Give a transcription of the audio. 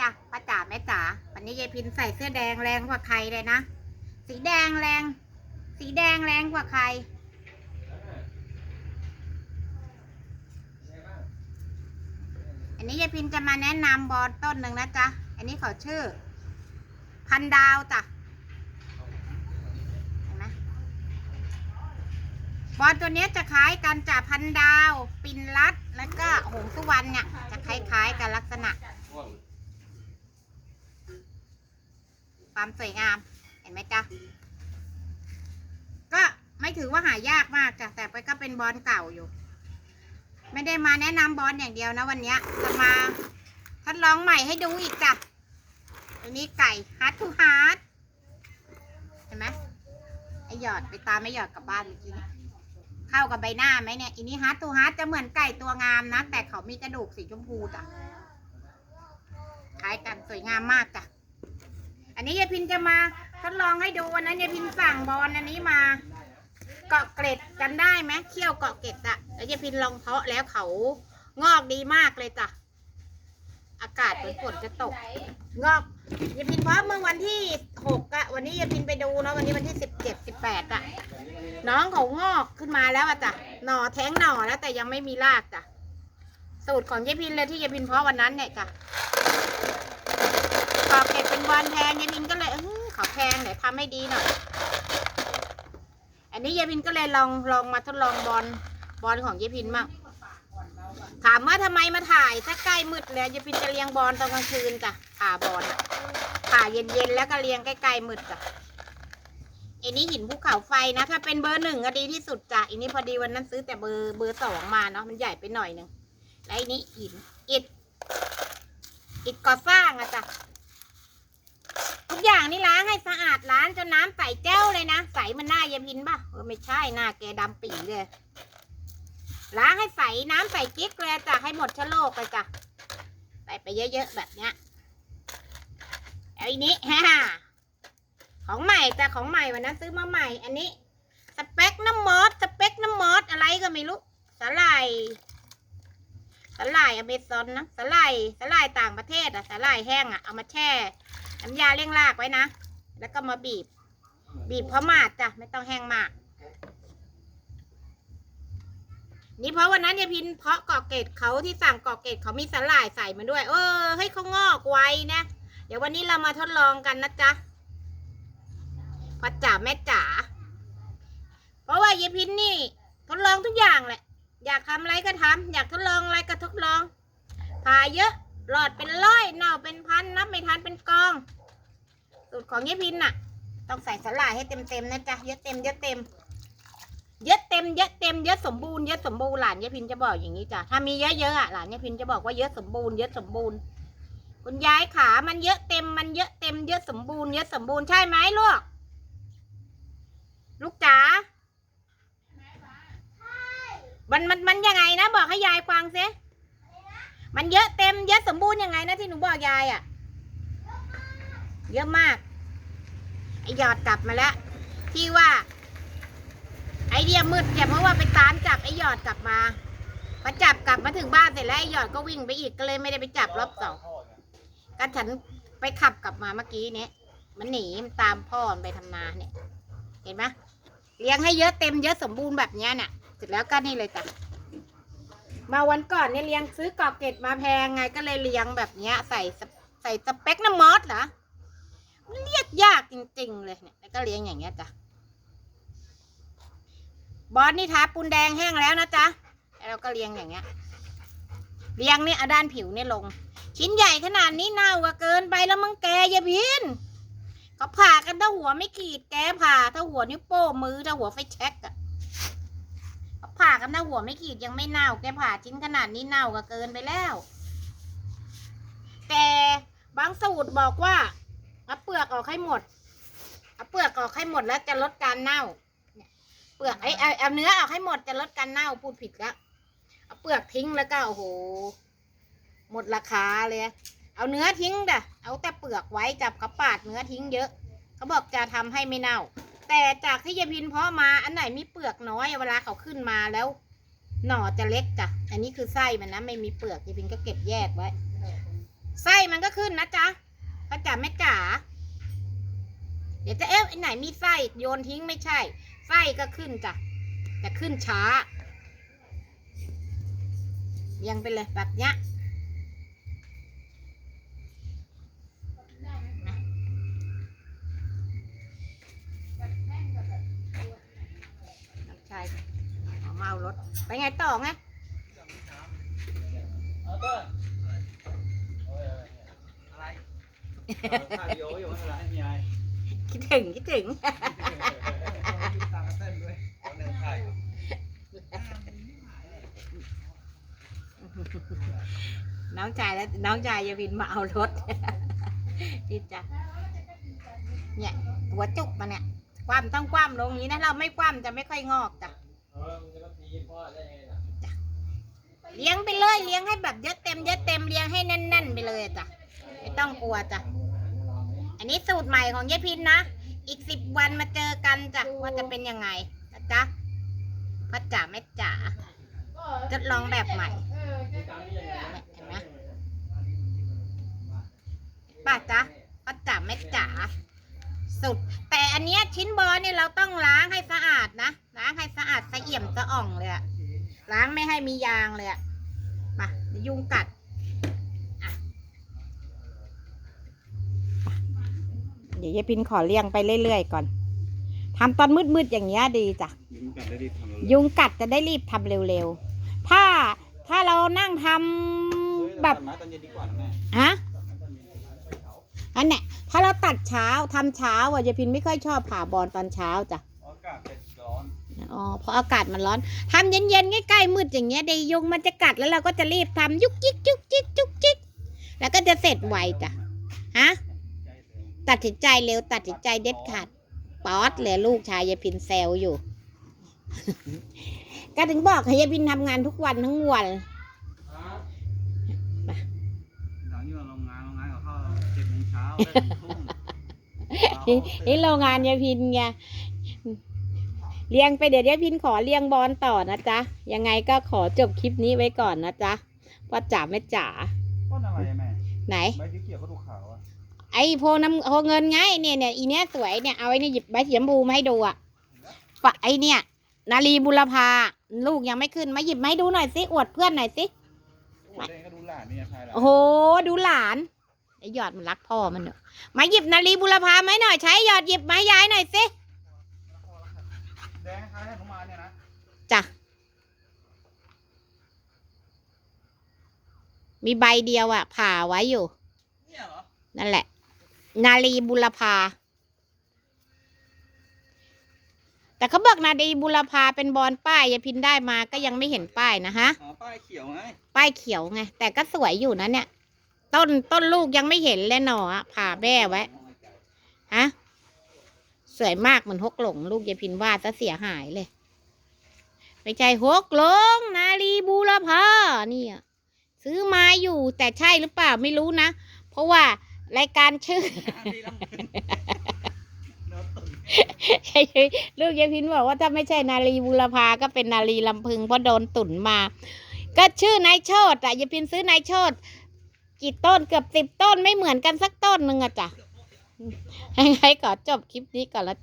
จ้ะป้าจ๋าแม่จ๋าวันนี้ยายพินใส่เสื้อแดงแรงกว่าใครเลยนะ สีแดงแรง สีแดงแรงกว่าใคร อันนี้ยายพินจะมาแนะนำบอลต้นหนึ่งนะจ๊ะ อันนี้เขาชื่อ พันดาวจ้ะเห็นไหมบอลตัวนี้จะคล้ายกันจากพันดาว ปินรัด แล้วก็หงสุวรรณเนี่ย จะคล้ายๆกันลักษณะ ความสวยงาม เห็นไหมจ๊ะ ก็ไม่ถือว่าหายากมากจ้ะ แต่ก็เป็นบอลเก่าอยู่ ไม่ได้มาแนะนำบอลอย่างเดียวนะวันนี้จะมาทดลองใหม่ให้ดูอีกจ้ะ อันนี้ไก่ฮาร์ดทูฮาร์ดเห็นไหมไอหยอดไปตามไม่หยอดกลับบ้านเมื่อกี้เนี่ยเข้ากับใบหน้าไหมเนี่ยอันนี้ฮาร์ดทูฮาร์ดจะเหมือนไก่ตัวงามนะ แต่เขามีกระดูกสีชมพูจ้ะคล้ายกันสวยงามมากจ้ะ อันนี้ยายพินจะมาทดลองให้ดูวันนั้นยายพินสั่งบอลอันนี้มา เกาะเกร็ดกันได้ไหมเขี้ยวเกาะเกร็ดอะแล้วยายพินลองเพาะแล้วเขางอกดีมากเลยจ้ะอากาศฝนฝนจะตก งอกยายพินเพาะเมื่อวันที่หกอะวันนี้ยายพินไปดูเนาะวันนี้วันที่สิบเจ็ดสิบแปดอะน้องเขางอกขึ้นมาแล้วอะจ้ะหน่อแท้งหน่อแล้วแต่ยังไม่มีรากจ้ะสูตรของยายพินเลยที่ยายพินเพาะวันนั้นเนี่ยจ้ะ อบเก็บเป็นบอลแพงยายพินก็เลยเออขอแพงเดี๋ยทำให้ดีหน่อย อันนี้ยายพินก็เลยลองลองมาทดลองบอลบอลของยายพินมั่งถามว่าทำไมมาถ่ายถ้าใกล้มืดเลยยายพินจะเลี้ยงบอลตอนกลางคืนจ้ะผ่าบอลอะผ่าเย็นๆแล้วก็เลี้ยงใกล้ๆมืดจ้ะอันนี้หินภูเขาไฟนะ ถ้าเป็นเบอร์หนึ่งก็ดีที่สุดจ้ะอันนี้พอดีวันนั้นซื้อแต่เบอร์เบอร์สองมาเนาะมันใหญ่ไปหน่อยหนึ่งแล้วอันนี้หินอิฐอิฐก่อสร้างอะจ้ะ ทุกอย่างนี่ล้างให้สะอาดล้างจนน้ำใสแจ้วเลยนะใสมันหน้ายายพินป่ะเออไม่ใช่หน้าแกดำปีเลยล้างให้ใสน้ำใสกิ๊กเลยจ้ะให้หมดชื้อโรคเลยจ้ะใส่ไปเยอะๆแบบเนี้ยแล้วอันนี้ฮ่าของใหม่แต่ของใหม่วันนั้นซื้อมาใหม่ อันนี้ สเปคน้ำมอสสเปคน้ำมอสอะไรก็ไม่รู้สาหร่ายสาหร่ายอเมซอนนะสาหร่ายสาหร่ายต่างประเทศอะสาหร่ายแห้งอะเอามาแช่ น้ำยาเร่งรากไว้นะ แล้วก็มาบีบ บีบเพราะมาดจ้ะไม่ต้องแห้งมาก นี่เพราะวันนั้นยายพินเพาะกาะเกตเขาที่สั่งกาะเกตเขามีสาหร่ายใส่มาด้วย เออให้เขางอกไวนะ เดี๋ยววันนี้เรามาทดลองกันนะจ๊ะพ่อจ๋าแม่จ๋า เพราะว่ายายพินนี่ ทดลองทุกอย่างแหละ อยากทำอะไรก็ทำอยากทดลองอะไรก็ทดลองผ่าเยอะหลอดเป็นร้อยเน่าเป็นพันนับไม่ทันเป็นกอง สูตรของยายพินน่ะ ต้องใส่สลายให้เต็มเต็มนะจ๊ะเยอะเต็มเยอะเต็มเยอะเต็มเยอะเต็มเยอะสมบูรณ์เยอะสมบูรณ์หลานยายพินจะบอกอย่างนี้จ้ะถ้ามีเยอะๆอะหลานยายพินจะบอกว่าเยอะสมบูรณ์เยอะสมบูรณ์คุณยายขามันเยอะเต็มมันเยอะเต็มเยอะสมบูรณ์เยอะสมบูรณ์ใช่ไหมลูกลูกจ๋ามันมันมันยังไงนะบอกให้ยายฟังซิมันเยอะเต็มเยอะสมบูรณ์ยังไงนะที่หนูบอกยายอะ เยอะมาก หยอดกลับมาแล้ว ที่ว่า ไอเดียมืดเนี่ยเพราะว่าไปตามจับไอหยอดกลับมาพอจับกลับมาถึงบ้านเสร็จแล้วไอหยอดก็วิ่งไปอีกก็เลยไม่ได้ไปจับรอบสองก็ฉันไปขับกลับมาเมื่อกี้เนี้ยมันหนีมันตามพ่อมันไปทำนาเนี่ย เห็นไหมเลี้ยงให้เยอะเต็มเยอะสมบูรณ์แบบเนี้ยเนี่ยเสร็จแล้วก็นี่เลยจ้ะมาวันก่อนเนี่ยเลี้ยงซื้อกอบเกตมาแพงไงก็เลยเลี้ยงแบบเนี้ย ใส่ใส่สเปคน้ำมอสเหรอ เรียกยากจริง ๆ เลยเนี่ยแล้วก็เลี้ยงอย่างเงี้ยจ้ะบอสนี่ทาปูนแดงแห้งแล้วนะจ๊ะแล้วเราก็เลี้ยงอย่างเงี้ย เลี้ยงเนี่ยด้านผิวเนี่ยลง ชิ้นใหญ่ขนาดนี้เน่าก็เกินไปแล้วมั้งแกอย่าพินเขาผ่ากันถ้าหัวไม่ขีดแกผ่าถ้าหัวนิ้วโป้มือถ้าหัวไฟแช็กอะผ่ากันหน้าหัวไม่ขีดยังไม่เน่า แกผ่าชิ้นขนาดนี้เน่าก็เกินไปแล้ว แต่บางสูตรบอกว่า เอาเปลือกออกให้หมด เอาเปลือกออกให้หมดแล้วจะลดการเน่าเนี่ยเปลือกไอ้เอาเอาเนื้อออกให้หมดจะลดการเน่าพูดผิดแล้วเอาเปลือกทิ้งแล้วก็โอ้โห หมดราคาเลย เอาเนื้อทิ้งด่ะ เอาแต่เปลือกไว้จับกระปาดเนื้อทิ้งเยอะ เขาบอกจะทำให้ไม่เน่า แต่จากที่ยายพินเพาะมาอันไหนมีเปลือกน้อยเวลาเขาขึ้นมาแล้ว หน่อจะเล็กจ้ะ อันนี้คือไส้มันนะไม่มีเปลือกยายพินก็เก็บแยกไว้ ไส้มันก็ขึ้นนะจ๊ะ ป้าจ๋าแม่จ๋าเดี๋ยวจะเอ๊ะไอไหนมีไส้โยนทิ้งไม่ใช่ ไส้ก็ขึ้นจ้ะแต่ขึ้นช้าเรียงไปเลยแบบเนี้ยนะน้ำชายเอามาเอารถ ไปไงต่อไงเอาต้นโอ้ยอะไร ถ่ายวิดีโออยู่ไม่เป็นไรไม่มีอะไรคิดถึงคิดถึงตามมาเต้นด้วยเอาหนึ่งถ่ายน้องชายแล้วน้องชายยาวินมาเอารถ ดีจ้ะเนี่ยหัวจุกมาเนี่ย ความต้องความลงนี้นะเราไม่ความจะไม่ค่อยงอกจ้ะเออมึงจะมาตีพ่อได้ไงล่ะเลี้ยงไปเลยเลี้ยงให้แบบเยอะเต็มเยอะเต็มเลี้ยงให้แน่น ๆ ไปเลยจ้ะ ไม่ต้องกลัวจ้ะ อันนี้สูตรใหม่ของยายพินนะ อีกสิบวันมาเจอกันจ้ะ ว่าจะเป็นยังไงนะจ๊ะพ่อจ๋าแม่จ๋าทดลองแบบใหม่เห็นไหมป้าจ๊ะป้าจ๋าแม่จ๋าสุด แต่อันเนี้ยชิ้นบอลเนี่ยเราต้องล้างให้สะอาดนะล้างให้สะอาดสะเอี่ยมสะอ่องเลยอะล้างไม่ให้มียางเลยอะมายวยุงกัดอะเดี๋ยวยายพินขอเลี้ยงไปเรื่อยๆก่อนทำตอนมืดๆอย่างเงี้ยดีจ้ะยุงกัดได้ดีทำเลยยุงกัดจะได้รีบทำเร็วๆ ถ้าถ้าเรานั่งทำแบบมาตอนเย็นดีกว่านะแม่ฮะอันเนี้ยถ้าเราตัดเช้าทำเช้าอะยายพินไม่ค่อยชอบผ่าบอลตอนเช้าจ้ะอากาศเผ็ดร้อนอ๋อเพราะอากาศมันร้อนทำเย็นๆใกล้ๆมืดอย่างเงี้ยเดี๋ยวยุงมันจะกัดแล้วเราก็จะรีบทำยุกยิกยุกยิกยุกยิกแล้วก็จะเสร็จไวจ้ะฮะใจเสีย ตัดสินใจเร็วตัดสินใจเด็ดขาดป๊อดเลยลูกชายยายพินแซวอยู่ ก็ถึงบอกให้ยายพินทำงานทุกวันทั้งวันหลังอยู่โรงงานโรงงานเขาเข้าเจ็ดโมงเช้าเลิกทุ่มนี่โรงงานยายพินไงเลี้ยงไปเดี๋ยวยายพินขอเลี้ยงบอลต่อนะจ๊ะ ยังไงก็ขอจบคลิปนี้ไว้ก่อนนะจ๊ะพ่อจ๋าแม่จ๋าต้นอะไรอะแม่ไหนใบเขียวๆก็ดูขาวอะ ไอ้โพน้ำโพเงินไงเนี่ยเนี่ยอีเนี้ยสวยเนี่ยเอาไอ้นี่หยิบใบสีชมพูมาให้ดูอะฝะไอ้เนี่ย นาลีบุรพาลูกยังไม่ขึ้นมาหยิบมาให้ดูหน่อยสิอวดเพื่อนหน่อยสิโอ้เล่นก็ดูหลานนี่ใช่แล้วโอ้โหดูหลานไอ้หยอดมันรักพ่อมันเนอะมาหยิบนาลีบุรพาไหมาให้หน่อยใช้หยอดหยิบมาให้ยายหน่อยสิแดงคล้ายๆหนุมานเนี่ยนะจ้ะมีใบเดียวอะผ่าไว้อยู่เนี่ยเหรอนั่นแหละ นาลีบุรพา แต่เขาบอกนาลีบุรพาเป็นบอลป้ายยายพินได้มาก็ยังไม่เห็นป้ายนะฮะอ๋อป้ายเขียวไงป้ายเขียวไง แต่ก็สวยอยู่นะเนี่ย ต้นต้นลูกยังไม่เห็นเลยหนออะผ่าแม่ไว้ฮะสวยมากเหมือนฮกหลง ลูกยายพินวาดซะเสียหายเลยไม่ใช่ฮกหลง นาลีบูรพาเนี่ยซื้อมาอยู่แต่ใช่หรือเปล่าไม่รู้นะ เพราะว่า รายการชื่อ ใช่ลูกยายพินบอกว่าถ้าไม่ใช่นาลีบุรพาก็เป็นนาลีลำพึงเพราะโดนตุ่นมา ก็ชื่อนายโชดอะยายพินซื้อนายโชดกี่ต้นเกือบสิบต้นไม่เหมือนกันสักต้นหนึ่งอะจ้ะให้ไงขอจบคลิปนี้ก่อนละ